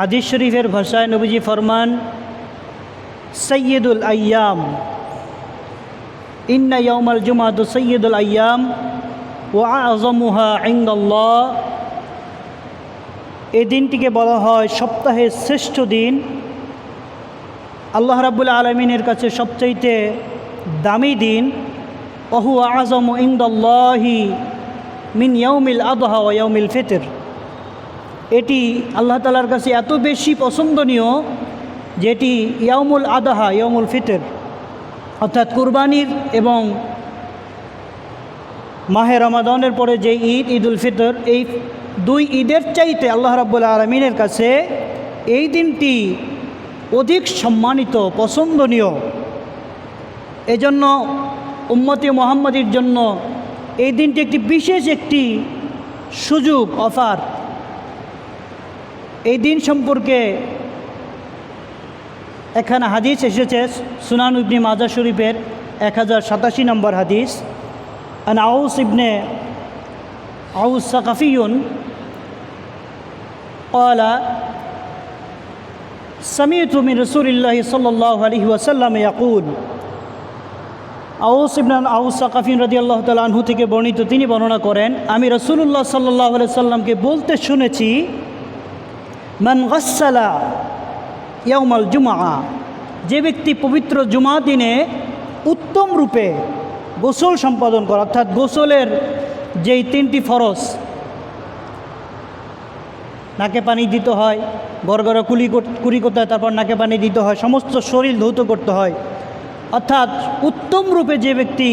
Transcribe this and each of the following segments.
হাদিস শরীফের ভাষায় নবীজি ফরমান সৈয়দুল আয়াম। ইন্না ইয়মাল জুমাতু সৈয়দুল আয়াম ও আজমুহা ইন্দল্লাহ। এই দিনটিকে বলা হয় সপ্তাহের শ্রেষ্ঠ দিন। আল্লাহ রাবুল আলমিনের কাছে সবচাইতে দামি দিন অহু আজম ইন্দল্লাহি মিন ইয়ৌমিল আদহা ও ইয়ৌমিল ফিতর। এটি আল্লাহ তালার কাছে এত বেশি পছন্দনীয় যেটি ইয়ামুল আদাহা ইয়ামুল ফিতর, অর্থাৎ কুরবানির এবং মাহে রমাদনের পরে যে ঈদ ঈদ উল ফিতর, এই দুই ঈদের চাইতে আল্লাহ রাবুল্লা আলমিনের কাছে এই দিনটি অধিক সম্মানিত, পছন্দনীয়। এজন্য উম্মতি মোহাম্মদীর জন্য এই দিনটি একটি বিশেষ একটি সুযোগ, অফার। এই দিন সম্পর্কে এখানে হাদিস এসেছে সুনান ইবনি মাজা শরীফের এক হাজার সাতাশি নম্বর হাদিস আন আউস ইবনে আউস সাকাফিউন قال سمعت من رسول الله صلى الله عليه وسلم يقول আউস ইবনান আউস সাকাফিন রাজি আল্লাহ তাল আনহু থেকে বর্ণিত তিনি বর্ণনা করেন আমি রসুল্লাহ সাল্লাহ সাল্লামকে বলতে শুনেছি মান গাসালা ইয়াউমাল জুমা যে ব্যক্তি পবিত্র জুমা দিনে উত্তম রূপে গোসল সম্পাদন করে, অর্থাৎ গোসলের যেই তিনটি ফরজ, নাকে পানি দিতে হয়, গড়গড়া কুলি কুড়ি করতে হয়, তারপর নাকে পানি দিতে হয়, সমস্ত শরীর ধৌত করতে হয়, অর্থাৎ উত্তম রূপে যে ব্যক্তি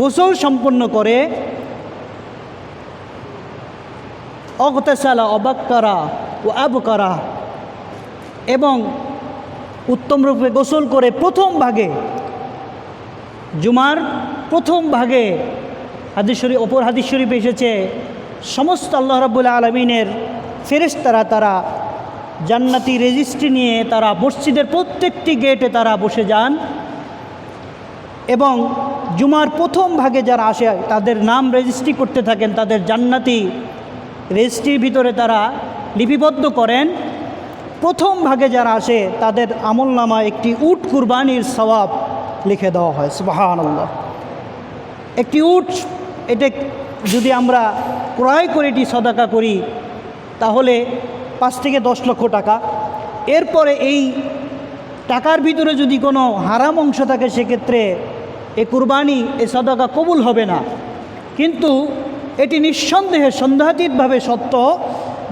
গোসল সম্পন্ন করে অগতেসালা অবাক করা ও আব করা এবং উত্তম রূপে গোসল করে প্রথম ভাগে, জুমার প্রথম ভাগে হাদিস শরীফ অপর হাদিস শরীফ এসেছে, সমস্ত আল্লাহ রাবুল্লাহ আলমিনের ফেরেশতারা তারা জান্নাতি রেজিস্ট্রি নিয়ে তারা মসজিদের প্রত্যেকটি গেটে তারা বসে যান। এবং জুমার প্রথম ভাগে যারা আসে, তাদের নাম রেজিস্ট্রি করতে থাকেন, তাদের জান্নাতি রেজিস্ট্রির ভিতরে তারা লিপিবদ্ধ করেন। প্রথম ভাগে যারা আসে, তাদের আমল নামা একটি উট কুরবানির সওয়াব লিখে দেওয়া হয় সুবাহান একটি উট, এটা যদি আমরা ক্রয় করে, এটি সদাকা করি, তাহলে পাঁচ থেকে দশ লক্ষ টাকা। এরপরে এই টাকার ভিতরে যদি কোনো হারাম অংশ থাকে, সেক্ষেত্রে এ কুরবানি, এ সদাকা কবুল হবে না। কিন্তু এটি নিঃসন্দেহে সন্দেহাতীতভাবে সত্য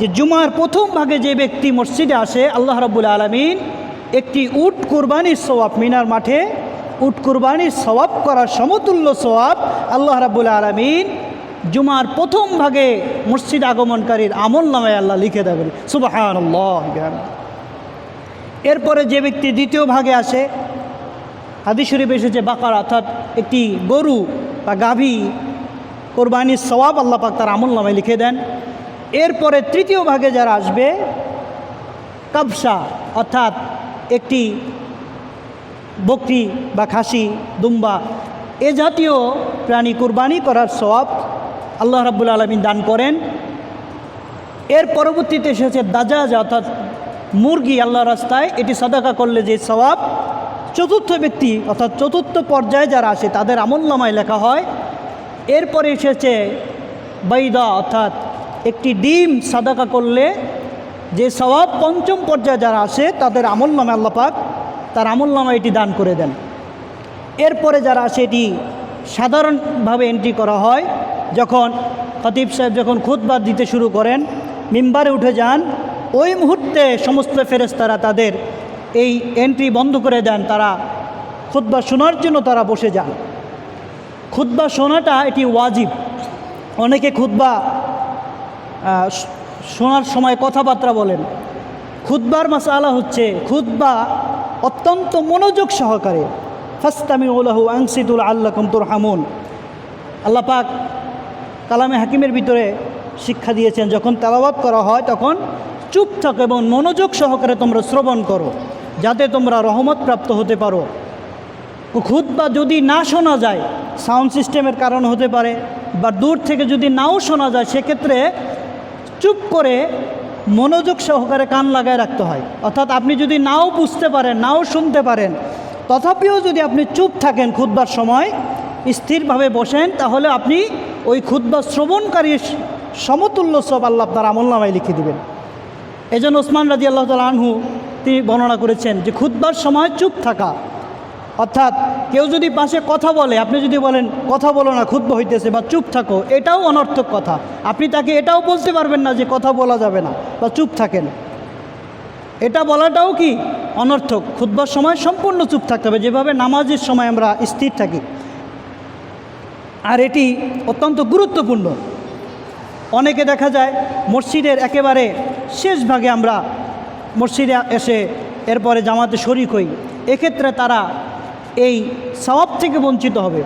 যে জুমার প্রথম ভাগে যে ব্যক্তি মসজিদে আসে, আল্লাহ রাবুল আলমিন একটি উট কুরবানির সোয়াব মিনার মাঠে উট কুরবানির সওয়াব করার সমতুল্য সোয়াব আল্লাহ রাবুল আলমিন জুমার প্রথম ভাগে মসজিদ আগমনকারীর আমল নামে আল্লাহ লিখে দেবেন। সুবাহান এরপরে যে ব্যক্তি দ্বিতীয় ভাগে আসে, হাদিস শরীফ এসেছে বাকার, অর্থাৎ একটি গরু বা গাভী কোরবানির সওয়াব আল্লাহ পাক তার আমল নামে লিখে দেন। এরপরে তৃতীয় ভাগে যারা আসবে, কাবসা অর্থাৎ একটি বকরি বা খাসি, দুম্বা, এ জাতীয় প্রাণী কুরবানি করার সওয়াব আল্লাহ রাবুল আলমিন দান করেন। এর পরবর্তীতে এসেছে দাজাজ অর্থাৎ মুরগি আল্লাহ রাস্তায়। এটি সদাকা করলে যে সওয়াব, চতুর্থ ব্যক্তি অর্থাৎ চতুর্থ পর্যায়ে যারা আসে, তাদের আমল্লামায় লেখা হয়। এরপরে এসেছে বাইদা, অর্থাৎ একটি ডিম সাদাকা করলে যে সওয়াব পঞ্চম পর্যায়ে যারা আসে, তাদের আমল নামে আল্লাপাক তার আমল নামে এটি দান করে দেন। এরপরে যারা আসে, এটি সাধারণভাবে এন্ট্রি করা হয়। যখন খতিব সাহেব যখন খুদবাদ দিতে শুরু করেন, মিম্বারে উঠে যান, ওই মুহূর্তে সমস্ত ফেরেস্তারা তাদের এই এন্ট্রি বন্ধ করে দেন, তারা খুদ্া শোনার জন্য তারা বসে যান। খুদ্া শোনাটা এটি ওয়াজিব। অনেকে খুদ্া শোনার সময় কথাবার্তা বলেন। খুদ্বার মাসালা হচ্ছে খুদ্া অত্যন্ত মনোযোগ সহকারে ফাস্তামি উলাহু আংসিদুল আল্লাহ কমতুর হামুন আল্লাপাক কালামে হাকিমের ভিতরে শিক্ষা দিয়েছেন, যখন তেলাবাদ করা হয় তখন চুপ থাকো এবং মনোযোগ সহকারে তোমরা শ্রবণ করো, যাতে তোমরা রহমত প্রাপ্ত হতে পারো। খুদ যদি না শোনা যায়, সাউন্ড সিস্টেমের কারণ হতে পারে বা দূর থেকে যদি নাও শোনা যায়, সেক্ষেত্রে চুপ করে মনোযোগ সহকারে কান লাগায় রাখতে হয়। অর্থাৎ আপনি যদি নাও বুঝতে পারেন, নাও শুনতে পারেন, তথাপিও যদি আপনি চুপ থাকেন খুদ্বার সময়, স্থিরভাবে বসেন, তাহলে আপনি ওই খুদ্া শ্রবণকারীর সমতুল্য সব আল্লাহ আপনার আমল নামায় লিখে দিবেন। এই জন্য ওসমান রাজি আল্লাহ তাল আনহু তিনি বর্ণনা করেছেন যে খুদ্বার সময় চুপ থাকা অর্থাৎ কেউ যদি পাশে কথা বলে, আপনি যদি বলেন, কথা বলো না ক্ষুদ্র হইতেছে বা চুপ থাকো, এটাও অনর্থক কথা। আপনি তাকে এটাও বলতে পারবেন না যে কথা বলা যাবে না বা চুপ থাকেন। এটা বলাটাও কি? অনর্থক। খুদ্বার সময় সম্পূর্ণ চুপ থাকতে হবে। যেভাবে নামাজের সময় আমরা স্থির থাকি। আর এটি অত্যন্ত গুরুত্বপূর্ণ। অনেকে দেখা যায়, মসজিদের একেবারে শেষ ভাগে আমরা মসজিদে এসে এরপরে জামাতে শরিক হই। এক্ষেত্রে তারা এই সওয়াব থেকে বঞ্চিত হবে।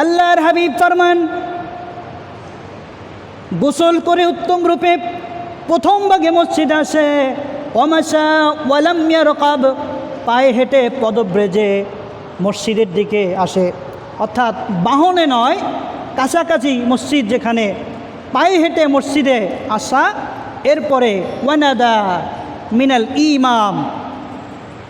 আল্লাহর হাবিব ফরমান, গোসল করে উত্তম রূপে প্রথম ভাগে মসজিদ আসে অমাশা ওয়ালামিয়া রকাব পায়ে হেঁটে পদব্রেজে মসজিদের দিকে আসে। অর্থাৎ বাহনে নয়, কাছাকাছি মসজিদ যেখানে পায়ে হেঁটে মসজিদে আসা, এরপরে ওয়ানাদা মিনাল ইমাম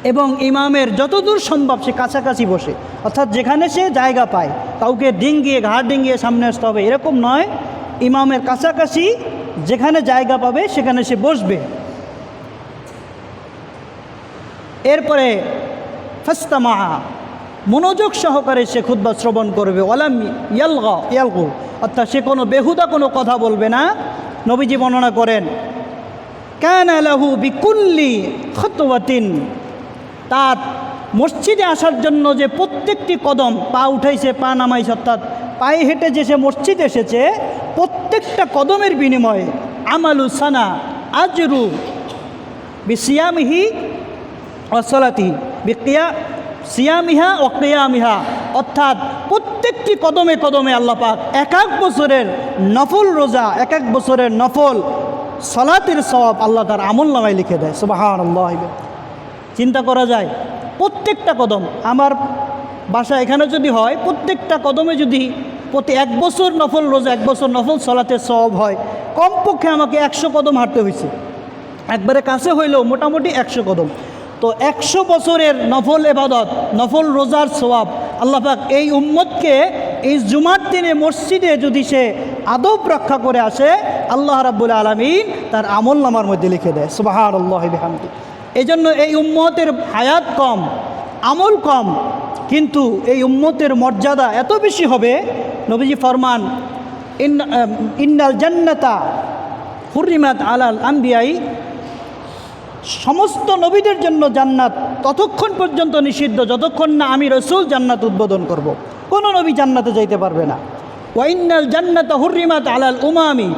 এবং ইমামের যতদূর সম্ভব সে কাছাকাছি বসে। অর্থাৎ যেখানে সে জায়গা পায়, কাউকে ডিঙ্গিয়ে ঘাড় ডিঙ্গিয়ে সামনে আসতে হবে, এরকম নয়। ইমামের কাছাকাছি যেখানে জায়গা পাবে, সেখানে সে বসবে। এরপরে ফাস্তামা, মনোযোগ সহকারে সে খুদ্া শ্রবণ করবে। ওলাম ইয়ালগা, ইয়ালগু। অর্থাৎ সে কোনো বেহুদা কোনো কথা বলবে না। নবীজি বর্ণনা করেন ক্যান আলাহু বিকুল্লি খতওয়াতিন তার মসজিদে আসার জন্য যে প্রত্যেকটি কদম পা উঠাইছে, পা নামাইছে, অর্থাৎ পায়ে হেঁটে যে সে মসজিদ এসেছে, প্রত্যেকটা কদমের বিনিময়ে আমালু সানা আজরু বিসিয়ামিহি অসলাতিহি বিকিয়া সিয়ামিহা ও কেয়ামিহা অর্থাৎ প্রত্যেকটি কদমে কদমে আল্লাহ পাক এক এক বছরের নফল রোজা, এক এক বছরের নফল সলাতের সব আল্লাহ তার আমল নামায় লিখে দেয়। সুবাহান আল্লাহ চিন্তা করা যায়। প্রত্যেকটা কদম আমার বাসা এখানে যদি হয়, প্রত্যেকটা কদমে যদি প্রতি এক বছর নফল রোজা, এক বছর নফল সলাতের সব হয়, কমপক্ষে আমাকে একশো কদম হাঁটতে হয়েছে। একবারে কাছে হইলেও মোটামুটি একশো কদম। তো একশো বছরের নফল এবাদত, নফল রোজার সোয়াব আল্লাহ পাক এই উম্মতকে এই জুমার দিনে মসজিদে যদি সে আদব রক্ষা করে আসে, আল্লাহ রাব্বুল আলমিন তার আমল নামার মধ্যে লিখে দেয়। সুবাহার আল্লাহ বিহামদি এই জন্য এই উম্মতের হায়াত কম, আমল কম, কিন্তু এই উম্মতের মর্যাদা এত বেশি হবে, নবীজি ফরমান ইন্নাল জান্নাতা হুরিমাত আলাল আম্বিয়াই সমস্ত নবীদের জন্য জান্নাত ততক্ষণ পর্যন্ত নিষিদ্ধ, যতক্ষণ না আমি রসুল জান্নাত উদ্বোধন করব। কোনো নবী জান্নাতে যাইতে পারবে না ওয়াইনাল জান্নাত হুরিমাত আলাল উমামি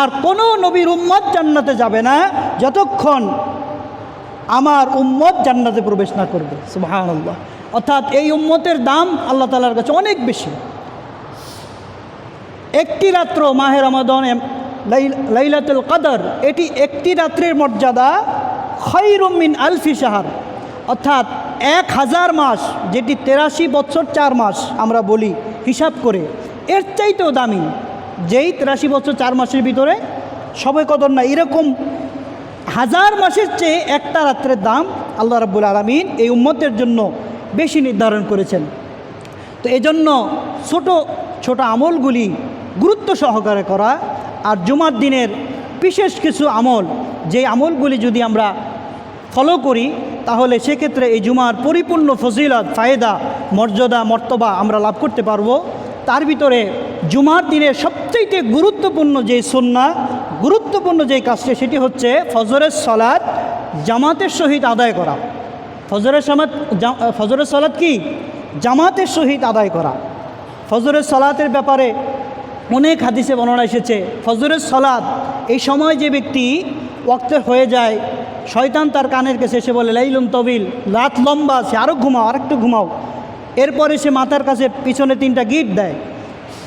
আর কোনো নবীর উম্মত জান্নাতে যাবে না, যতক্ষণ আমার উম্মত জান্নাতে প্রবেশ না করবে। সুবাহান আল্লাহ অর্থাৎ এই উম্মতের দাম আল্লাহ তালার কাছে অনেক বেশি। একটি রাত্র মাহের রমাদন লাইলাতুল কাদর, এটি একটি রাত্রের মর্যাদা খৈরুমিন আলফি সাহার অর্থাৎ এক হাজার মাস, যেটি তেরাশি বছর চার মাস আমরা বলি হিসাব করে, এর চাইতেও দামি। যেই তেরাশি বছর চার মাসের ভিতরে সবাই কদর না এরকম হাজার মাসের চেয়ে একটা রাত্রের দাম আল্লাহ রাব্বুল আলমিন এই উম্মতের জন্য বেশি নির্ধারণ করেছেন। তো এজন্য ছোট ছোট আমলগুলি গুরুত্ব সহকারে করা আর জুমার দিনের বিশেষ কিছু আমল, যে আমলগুলি যদি আমরা ফলো করি, তাহলে সেক্ষেত্রে এই জুমার পরিপূর্ণ ফজিলত, ফায়দা, মর্যাদা, মর্তবা আমরা লাভ করতে পারব। তার ভিতরে জুমার দিনের সবচেয়ে গুরুত্বপূর্ণ যে সন্না গুরুত্বপূর্ণ যে কাজটি, সেটি হচ্ছে ফজরের সলাদ জামাতের সহিত আদায় করা। ফজরের সমাত ফজরের সলাদ কি? জামাতের সহিত আদায় করা। ফজরের সলাতের ব্যাপারে অনেক হাদিসে বর্ণনা এসেছে, ফজরের সলাদ এই সময় যে ব্যক্তি ওক্তের হয়ে যায়, শয়তান তার কানের কাছে এসে বলে লাইলুম তবিল, রাত লম্বা আছে আরও ঘুমাও, আরেকটু ঘুমাও। এরপরে সে মাথার কাছে পিছনে তিনটা গিট দেয়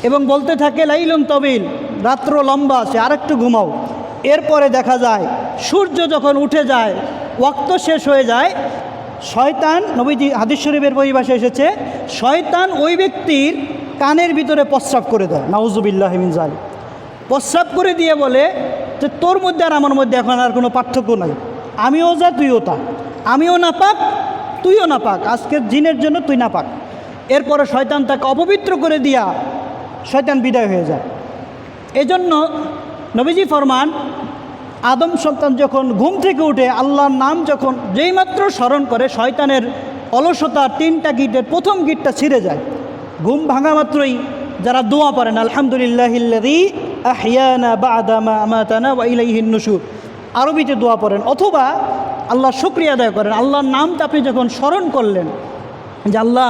এবং বলতে থাকে লাইলুম তবিল রাত্র লম্বা আছে, আরেকটু ঘুমাও। এরপরে দেখা যায়, সূর্য যখন উঠে যায় ওক্ত শেষ হয়ে যায়, শয়তান, নবীজি হাদিস শরীফের পরিভাষা এসেছে, শয়তান ওই ব্যক্তির কানের ভিতরে প্রস্রাব করে দেয়, নাউজুবিল্লাহ মিনজাল প্রস্রাব করে দিয়ে বলে যে, তোর মধ্যে আর আমার মধ্যে এখন আর কোনো পার্থক্য নাই। আমিও যা, তুইও তা। আমিও না পাক তুইও না পাক আজকের জিনের জন্য তুই না পাক এরপরে শয়তান তাকে অপবিত্র করে দিয়া, শয়তান বিদায় হয়ে যায়। এজন্য নবীজি ফরমান, আদম সন্তান যখন ঘুম থেকে উঠে আল্লাহর নাম যখন যেইমাত্র স্মরণ করে, শয়তানের অলসতা তিনটা গিটের প্রথম গিটটা ছিঁড়ে যায়। ঘুম ভাঙা মাত্রই যারা দোয়া পড়েন আলহামদুলিল্লাহিল্লাদি আহিয়ানা বা আরবিতে দোয়া পড়েন, অথবা আল্লাহ শুক্রিয়া আদায় করেন। আল্লাহর নামটা আপনি যখন স্মরণ করলেন যে আল্লাহ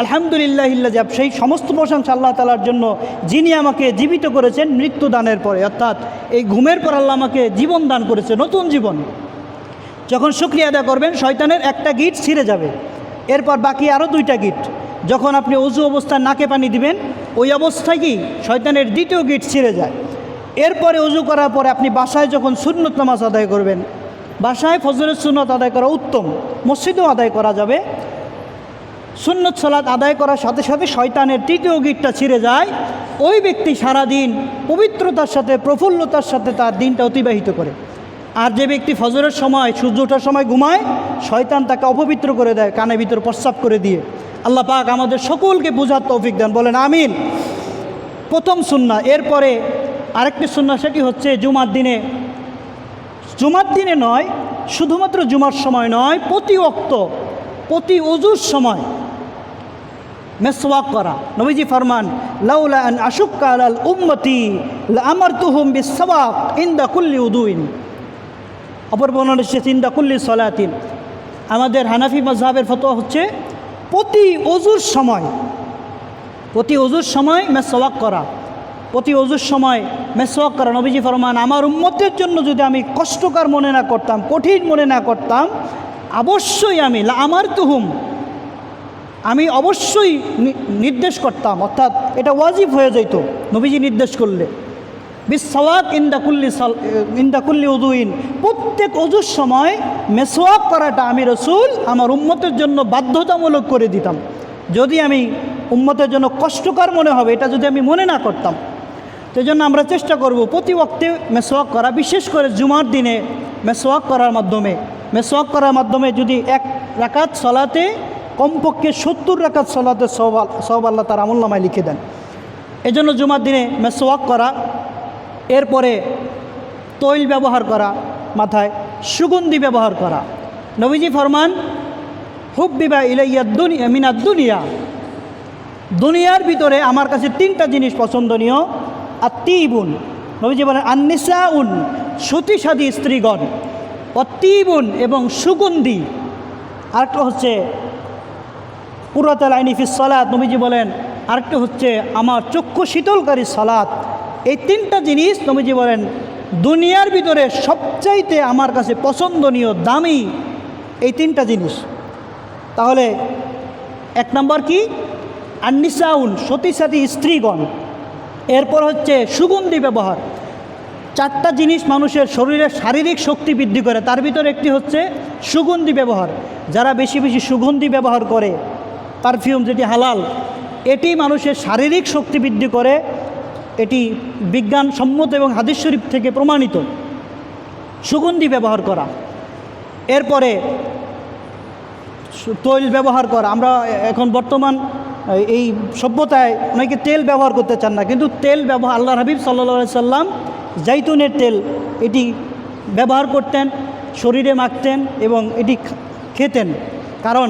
আলহামদুলিল্লাহ সেই সমস্ত প্রশংসা আল্লাহ তালার জন্য যিনি আমাকে জীবিত করেছেন মৃত্যু দানের পরে, অর্থাৎ এই ঘুমের পর আল্লাহ আমাকে জীবন দান করেছে, নতুন জীবন। যখন শুক্রিয়া আদায় করবেন, শয়তানের একটা গিট ছিঁড়ে যাবে। এরপর বাকি আরও দুইটা গিট। যখন আপনি অজু অবস্থায় নাকে পানি দিবেন, ওই অবস্থায় কি শয়তানের দ্বিতীয় গিট ছিঁড়ে যায়। এরপরে অজু করার পরে আপনি বাসায় যখন সুন্নত নামাজ আদায় করবেন, বাসায় ফজরের সুন্নত আদায় করা উত্তম, মসজিদেও আদায় করা যাবে। সুন্নত সালাত আদায় করার সাথে সাথে শয়তানের তৃতীয় গিটটা ছিঁড়ে যায়। ওই ব্যক্তি সারাদিন পবিত্রতার সাথে, প্রফুল্লতার সাথে তার দিনটা অতিবাহিত করে। আর যে ব্যক্তি ফজরের সময়, সূর্য ওঠার সময় ঘুমায়, শয়তান তাকে অপবিত্র করে দেয়, কানে ভিতর প্রস্রাব করে দিয়ে। আল্লাহ পাক আমাদের সকলকে বোঝার তৌফিক দেন, বলেন আমিন। প্রথম সুন্না, এরপরে আরেকটি সুন্না, সেটি হচ্ছে জুমার দিনে। জুমার দিনে নয়, শুধুমাত্র জুমার সময় নয়, প্রতি অক্ত প্রতি অজুর সময় মেসওয়াক করা। নবীজি ফরমান, লাউলা আন আশুক্কা উম্মতি আমার তুহুম বিসওয়াক ইন্দা কুল্লি উদুইন। অপর বর্ণনা এসেছে কুল্লি সলাতিন। আমাদের হানাফি মজহাবের ফতোয়া হচ্ছে, প্রতি অজুর সময়, প্রতি অজুর সময় মেসওয়াক করা। প্রতি অজুর সময় মেসওয়াক করা। নবীজি ফরমান, আমার উম্মতের জন্য যদি আমি কষ্টকর মনে না করতাম, কঠিন মনে না করতাম, অবশ্যই আমি আমার তুহুম আমি অবশ্যই নির্দেশ করতাম, অর্থাৎ এটা ওয়াজিব হয়ে যেত নবীজি নির্দেশ করলে। বিসওয়াক ইন্দাকুল্লি সাল ইন্দাকুল্লি উদুইন প্রত্যেক অজুর সময় মেসওয়াক করাটা আমি রসুল আমার উম্মতের জন্য বাধ্যতামূলক করে দিতাম। যদি আমি উম্মতের জন্য কষ্টকর মনে হবে, এটা যদি আমি মনে না করতাম তো জন্য আমরা চেষ্টা করব প্রতি ওয়াক্তে মেসওয়াক করা, বিশেষ করে জুমার দিনে মেসওয়াক করার মাধ্যমে। মেসওয়াক করার মাধ্যমে যদি এক রাকাত সলাতে কমপক্ষে সত্তর রাকাত সলাতে সব আল- সব আল্লাহ তার আমল্লামায় লিখে দেন। এজন্য জুমার দিনে মেসওয়াক করা, এরপরে তৈল ব্যবহার করা, মাথায় সুগন্ধি ব্যবহার করা। নবীজি ফরমান হুব্বিবা ইলাইয়া দুনিয়া মিনাদ দুনিয়া। দুনিয়ার ভিতরে আমার কাছে তিনটা জিনিস পছন্দনীয় আর তিবুন নবীজি বলেন আন্নিসা উন সতীসাদী স্ত্রীগণ। অতিবুন এবং সুগন্ধি। আরেকটা হচ্ছে পুরাতাল আইনিফিস সালাত, নবীজি বলেন, আরেকটা হচ্ছে আমার চক্ষু শীতলকারী সালাত। এই তিনটা জিনিস, নবীজি বলেন, দুনিয়ার ভিতরে সবচাইতে আমার কাছে পছন্দনীয়, দামি, এই তিনটা জিনিস। তাহলে এক নম্বর কি? আন্নিসাউন সতী সাথী স্ত্রীগণ। এরপর হচ্ছে সুগন্ধি ব্যবহার। চারটা জিনিস মানুষের শরীরের শারীরিক শক্তি বৃদ্ধি করে, তার ভিতরে একটি হচ্ছে সুগন্ধি ব্যবহার। যারা বেশি বেশি সুগন্ধি ব্যবহার করে পারফিউম যেটি হালাল, এটি মানুষের শারীরিক শক্তি বৃদ্ধি করে, এটি বিজ্ঞানসম্মত এবং হাদিস শরীফ থেকে প্রমাণিত। সুগন্ধি ব্যবহার করা। এরপরে তৈল ব্যবহার করা। আমরা এখন বর্তমান এই সভ্যতায় অনেকে তেল ব্যবহার করতে চান না, কিন্তু তেল ব্যবহার, আল্লাহ হাবিব সাল্লা সাল্লাম জাইতুনের তেল এটি ব্যবহার করতেন, শরীরে মাখতেন এবং এটি খেতেন। কারণ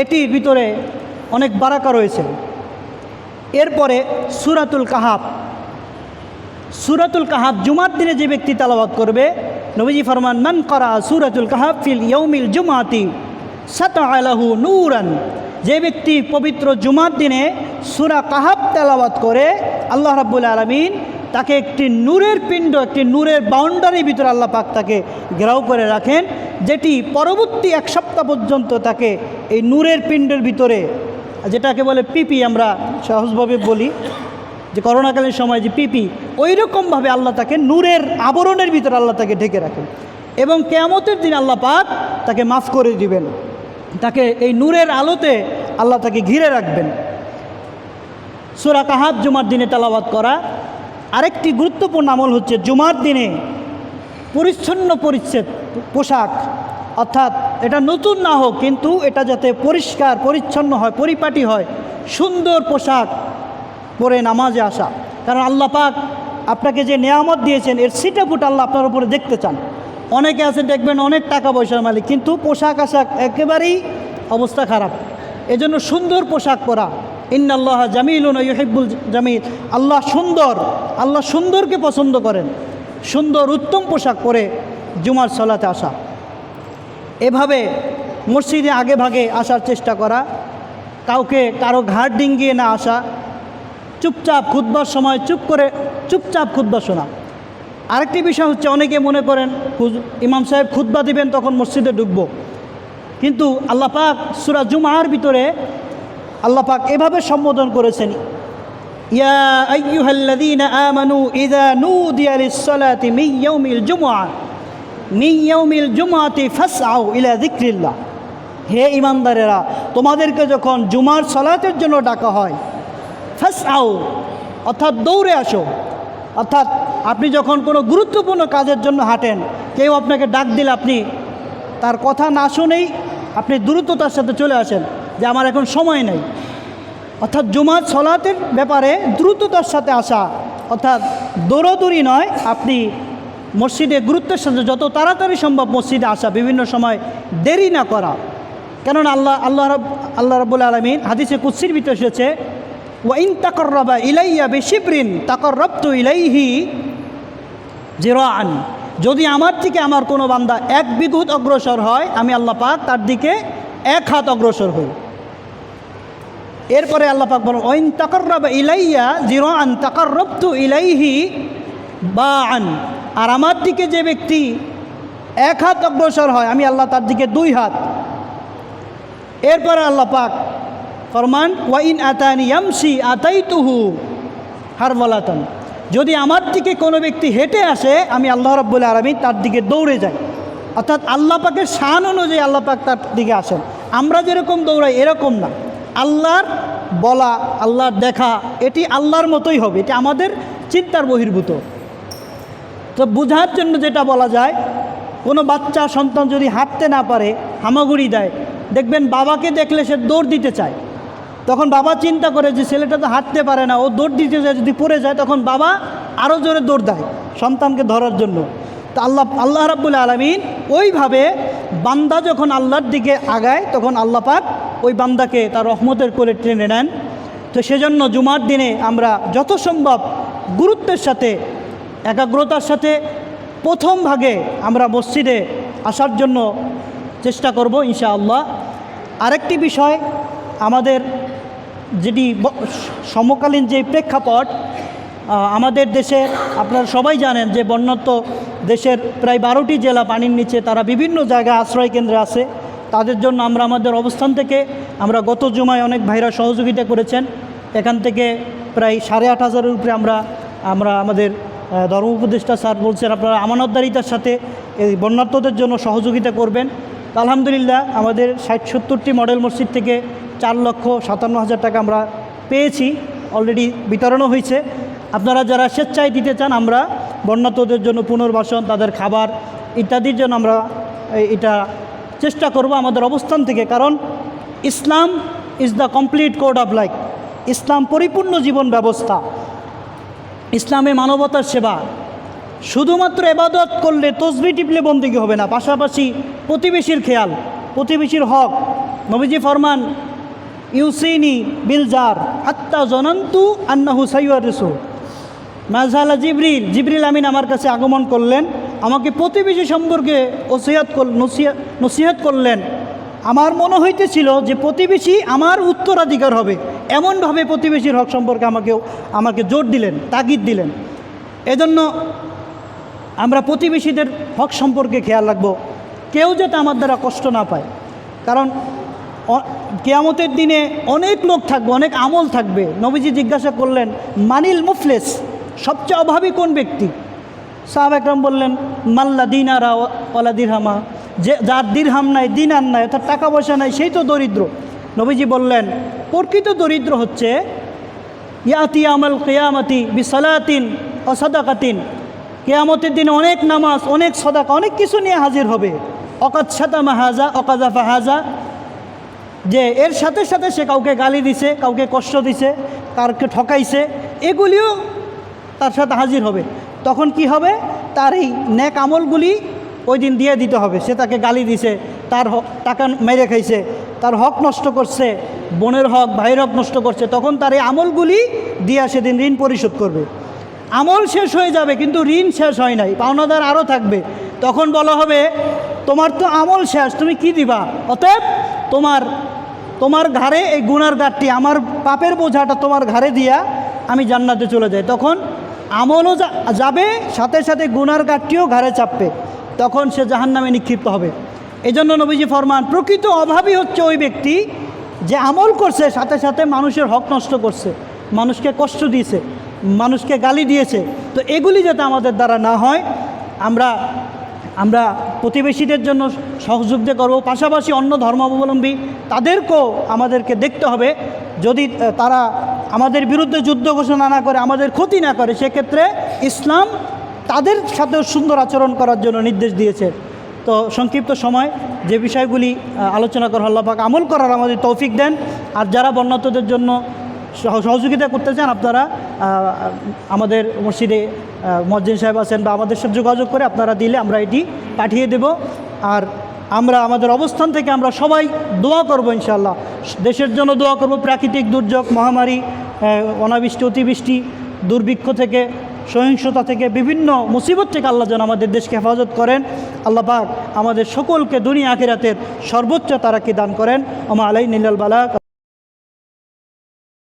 এটির ভিতরে অনেক বারাকা রয়েছে। এরপরে সুরাতুল কাহাব সুরাতুল কাহাব জুমার দিনে যে ব্যক্তি তালাবাদ করবে, নবীজি ফরমান, মান করা সুরাতুল কাহাব ফিল ইয়ৌমিল জুমাতি সাত আলাহু নূরান। যে ব্যক্তি পবিত্র জুমার দিনে সুরা কাহাব তেলাবাদ করে, আল্লাহ রাব্বুল আলমিন তাকে একটি নূরের পিণ্ড, একটি নূরের বাউন্ডারির ভিতরে আল্লাহ পাক তাকে ঘেরাও করে রাখেন, যেটি পরবর্তী এক সপ্তাহ পর্যন্ত তাকে এই নূরের পিণ্ডের ভিতরে, যেটাকে বলে পিপি আমরা সহজভাবে বলি, যে করোনাকালীন সময় যে পিপি ওই রকমভাবে আল্লাহ তাকে নূরের আবরণের ভিতরে আল্লাহ তাকে ঢেকে রাখেন এবং কেয়ামতের দিন আল্লাহ পাক তাকে মাফ করে দিবেন। তাকে এই নূরের আলোতে আল্লাহ তাকে ঘিরে রাখবেন। সুরা কাহাব জুমার দিনে তালাবাদ করা আরেকটি গুরুত্বপূর্ণ আমল হচ্ছে জুমার দিনে পরিচ্ছন্ন পরিচ্ছেদ, পোশাক। অর্থাৎ এটা নতুন না হোক, কিন্তু এটা যাতে পরিষ্কার, পরিচ্ছন্ন হয়, পরিপাটি হয়, সুন্দর পোশাক পরে নামাজে আসা। কারণ আল্লাহ পাক আপনাকে যে নেয়ামত দিয়েছেন, এর সিটা ফুট আল্লাহ আপনার উপরে দেখতে চান। অনেকে আছে দেখবেন অনেক টাকা পয়সার মালিক, কিন্তু পোশাক আশাক একেবারেই অবস্থা খারাপ। এজন্য সুন্দর পোশাক পরা। ইন্নাল্লাহ জামিল ইহিবুল জামিল। আল্লাহ সুন্দর, আল্লাহ সুন্দরকে পছন্দ করেন। সুন্দর উত্তম পোশাক পরে জুমার সলাতে আসা। এভাবে মসজিদে আগে ভাগে আসার চেষ্টা করা, কাউকে কারও ঘাট ডিঙ্গিয়ে না আসা, চুপচাপ খুদবার সময় চুপ করে, চুপচাপ খুদবা শোনা। আরেকটি বিষয় হচ্ছে, অনেকে মনে করেন ইমাম সাহেব খুতবা দিবেন, তখন মসজিদে ঢুকবো। কিন্তু আল্লাহ পাক সুরা জুমার ভিতরে আল্লাহ পাক এভাবে সম্বোধন করেছেন। ইয়া হে ইমানদারেরা তোমাদেরকে যখন জুমার সলাতের জন্য ডাকা হয়, ফাসআউ, অর্থাৎ দৌড়ে আসো। অর্থাৎ আপনি যখন কোনো গুরুত্বপূর্ণ কাজের জন্য হাঁটেন, কেউ আপনাকে ডাক দিলে আপনি তার কথা না শুনেই আপনি দ্রুততার সাথে চলে আসেন। যে আমার এখন সময় নেই। অর্থাৎ জুমার সলাতের ব্যাপারে দ্রুততার সাথে আসা, অর্থাৎ দৌড়দৌড়ি নয়, আপনি মসজিদে গুরুত্বের সাথে যত তাড়াতাড়ি সম্ভব মসজিদে আসা, বিভিন্ন সময় দেরি না করা। কেননা আল্লাহ আল্লাহ রব, আল্লাহ রব্বুল আলমিন হাদিসে কুৎসির ভিতরে এসেছে ওয়াইন তাকর রবা ইলাইয়া বেশিপ্রিন তাকর রপ্তু ইলাইহি জিরান যদি আমার থেকে আমার কোনো বান্দা এক বিঘুত অগ্রসর হয়, আমি আল্লাহ পাক তার দিকে এক হাত অগ্রসর হই। এরপরে আল্লাহ পাক বলেন, ওইন তাকর্রব ইলাইয়া জিরো আন তাকর্রবতু ইলাইহি বা আন আর আমার দিকে যে ব্যক্তি এক হাত অগ্রসর হয়, আমি আল্লাহ তার দিকে দুই হাত। এরপরে আল্লাহ পাক ফরমান, ওয়াইন আতানি ইয়ামসি আতাইতুহু হারওয়ালাতন যদি আমার দিকে কোনো ব্যক্তি হেঁটে আসে, আমি আল্লাহ রব্বুল আলমী তার দিকে দৌড়ে যাই। অর্থাৎ আল্লাহ পাকের শান অনুযায়ী আল্লাহ পাক তার দিকে আসেন। আমরা যেরকম দৌড়াই, এরকম না। আল্লাহর বলা, আল্লাহর দেখা, এটি আল্লাহর মতোই হবে, এটি আমাদের চিন্তার বহির্ভূত। তো বোঝার জন্য যেটা বলা যায়, কোনো বাচ্চা সন্তান যদি হাঁটতে না পারে, হামাগুড়ি দেয়, দেখবেন বাবাকে দেখলে সে দৌড় দিতে চায়। তখন বাবা চিন্তা করে যে ছেলেটা তো হাঁটতে পারে না, ও দৌড় দিতে যায়, যদি পড়ে যায়, তখন বাবা আরও জোরে দৌড় দেয় সন্তানকে ধরার জন্য। তো আল্লাহ আল্লাহ রাব্বুল আলমিন ওইভাবে বান্দা যখন আল্লাহর দিকে আগায়, তখন আল্লাহ পাক ওই বান্দাকে তার রহমতের করে টেনে নেন। তো সেজন্য জুমার দিনে আমরা যত সম্ভব গুরুত্বের সাথে, একাগ্রতার সাথে প্রথম ভাগে আমরা মসজিদে আসার জন্য চেষ্টা করব ইনশাআল্লাহ। আরেকটি বিষয়, আমাদের যেটি সমকালীন যে প্রেক্ষাপট আমাদের দেশে আপনারা সবাই জানেন যে বন্যত্ব দেশের প্রায় বারোটি জেলা পানির নিচে তারা বিভিন্ন জায়গায় আশ্রয় কেন্দ্রে আছে। তাদের জন্য আমরা আমাদের অবস্থান থেকে আমরা গত জুমায় অনেক ভাইরা সহযোগিতা করেছেন। এখান থেকে প্রায় সাড়ে আট হাজারের উপরে আমরা আমরা আমাদের ধর্ম উপদেষ্টা স্যার বলছেন, আপনারা আমানতদারিতার সাথে এই বন্যার্থদের জন্য সহযোগিতা করবেন। আলহামদুলিল্লাহ, আমাদের ষাট সত্তরটি মডেল মসজিদ থেকে চার লক্ষ সাতান্ন হাজার টাকা আমরা পেয়েছি। অলরেডি বিতরণও হয়েছে। আপনারা যারা স্বেচ্ছায় দিতে চান, আমরা বন্যার্থদের জন্য পুনর্বাসন, তাদের খাবার ইত্যাদির জন্য আমরা এটা চেষ্টা করব আমাদের অবস্থান থেকে, কারণ Islam is the complete code of life ইসলাম পরিপূর্ণ জীবন ব্যবস্থা। ইসলামে মানবতার সেবা। শুধুমাত্র এবাদত করলে তসবি টিপলে বন্দিকে হবে না, পাশাপাশি প্রতিবেশীর খেয়াল, প্রতিবেশীর হক। নবীজি ফরমান, ইউসিনি বিলজার আত্মা জনন্তু আন্নাহু সাইয়ার রসুল মাঝালা জিবরিল জিবরিল আমিন আমার কাছে আগমন করলেন। আমাকে প্রতিবেশী সম্পর্কে ওসিয়াত নসিহত করলেন। আমার মনে হইতেছিল যে প্রতিবেশী আমার উত্তরাধিকার হবে। এমনভাবে প্রতিবেশীর হক সম্পর্কে আমাকে আমাকে জোর দিলেন, তাগিদ দিলেন। এজন্য আমরা প্রতিবেশীদের হক সম্পর্কে খেয়াল রাখব। কেউ যাতে আমার দ্বারা কষ্ট না পায়। কারণ কেয়ামতের দিনে অনেক লোক থাকবে, অনেক আমল থাকবে। নবীজি জিজ্ঞাসা করলেন, মানিল মুফলেস? সবচেয়ে অভাবী কোন ব্যক্তি? সাহাব একরম বললেন মাল্লা দিনারা ওলা দিরহামা। যে, যার দিরহাম নাই, দিনার নাই, অর্থাৎ টাকা পয়সা নাই, সেই তো দরিদ্র। নবীজি বললেন, প্রকৃত দরিদ্র হচ্ছে, ইয়াতি আমল কেয়ামতি বিসালাতিন অসাদাকাতিন কেয়ামতের দিনে অনেক নামাজ, অনেক সদাকা, অনেক কিছু নিয়ে হাজির হবে। অকাত সাতা মাহাজা অকাজাফা হাজা যে, এর সাথে সাথে সে কাউকে গালি দিছে, কাউকে কষ্ট দিছে কারকে ঠকাইছে, এগুলিও তার সাথে হাজির হবে। তখন কি হবে? তার এই ন্যাক আমলগুলি ওই দিন দিয়ে দিতে হবে। সে তাকে গালি দিছে, তার টাকা মেরে খাইছে, তার হক নষ্ট করছে, বোনের হক, ভাইয়ের হক নষ্ট করছে, তখন তার এই আমলগুলি দিয়া সেদিন ঋণ পরিশোধ করবে। আমল শেষ হয়ে যাবে, কিন্তু ঋণ শেষ হয় নাই, পাওনাদার আরও থাকবে। তখন বলা হবে, তোমার তো আমল শেষ, তুমি কি দিবা? অতএব তোমার তোমার ঘাড়ে এই গুনার গাঠটি আমার পাপের বোঝাটা তোমার ঘাড়ে দিয়া আমি জান্নাতে চলে যাই। তখন আমলও যাবে, সাথে সাথে গুনার গাঠটিও ঘাড়ে চাপবে। তখন সে জাহান নামে নিক্ষিপ্ত হবে। এই জন্য নবীজি ফরমান, প্রকৃত অভাবই হচ্ছে ওই ব্যক্তি যে আমল করছে, সাথে সাথে মানুষের হক নষ্ট করছে, মানুষকে কষ্ট দিয়েছে, মানুষকে গালি দিয়েছে। তো এগুলি যাতে আমাদের দ্বারা না হয়, আমরা আমরা প্রতিবেশীদের জন্য সহযোগিতা করব। পাশাপাশি অন্য ধর্মাবলম্বী, তাদেরকেও আমাদেরকে দেখতে হবে। যদি তারা আমাদের বিরুদ্ধে যুদ্ধ ঘোষণা না করে, আমাদের ক্ষতি না করে, সেক্ষেত্রে ইসলাম তাদের সাথেও সুন্দর আচরণ করার জন্য নির্দেশ দিয়েছে। তো সংক্ষিপ্ত সময়, যে বিষয়গুলি আলোচনা করা আল্লাহ পাক আমল করার আমাদের তৌফিক দেন। আর যারা বন্যাতদের জন্য সহযোগিতা করতে চান, আপনারা আমাদের মসজিদে মসজিদ সাহেব আছেন বা আমাদের সাথে যোগাযোগ করে আপনারা দিলে আমরা এটি পাঠিয়ে দেব। আর আমরা আমাদের অবস্থান থেকে আমরা সবাই দোয়া করব ইনশাল্লাহ দেশের জন্য দোয়া করব প্রাকৃতিক দুর্যোগ, মহামারী অনাবৃষ্টি, অতিবৃষ্টি, দুর্ভিক্ষ থেকে, সহিংসতা থেকে, বিভিন্ন মুসিবত থেকে আল্লাহ যেন আমাদের দেশকে হেফাজত করেন। আল্লাহ পাক আমাদের সকলকে দুনিয়া আখিরাতের সর্বোচ্চ তারাকে দান করেন। আমা আলাই নীলাল বালাক